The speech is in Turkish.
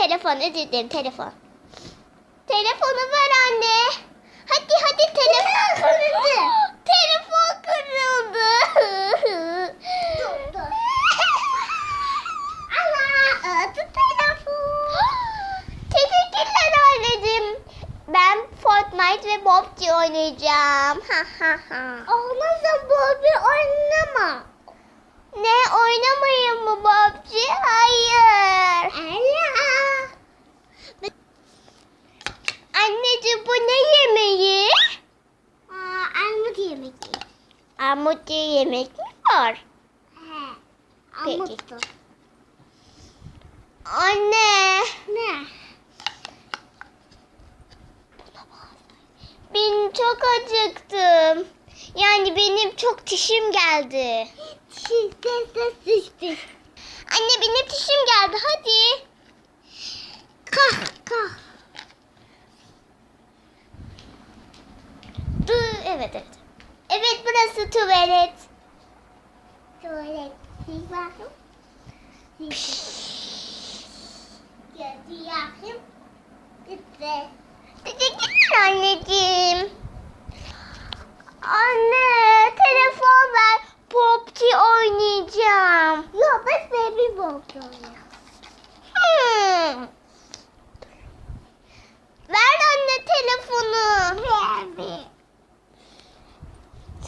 Telefon özür dilerim telefon. Telefonu ver anne. Hadi hadi telefon kırıldı. telefon kırıldı. Dur dur. Ana telefon. Teşekkürler anneciğim. Ben Fortnite ve PUBG oynayacağım. Ha ha ha. Olmazsa bir oynama. Ne oynamayayım mı PUBG? Hayır. Ela. Anneciğim bu ne yemeği? Aa, armut yemek ye. Armut diye yemek mi var? He. Armuttu. Anne. Ne? Ben çok acıktım. Yani benim çok dişim geldi. Ses düştü. Anne benim dişim geldi hadi. Kah kah. Dur evet evet. Evet burası tuvalet. Tuvalet. Bakayım. Sil. Gözü yakayım. Bitti. Teşekkürler anneciğim. Anne telefon ver. PUBG oynayacağım. Yok biz baby box oynuyoruz. Hmm. Ver anne telefonu. Baby.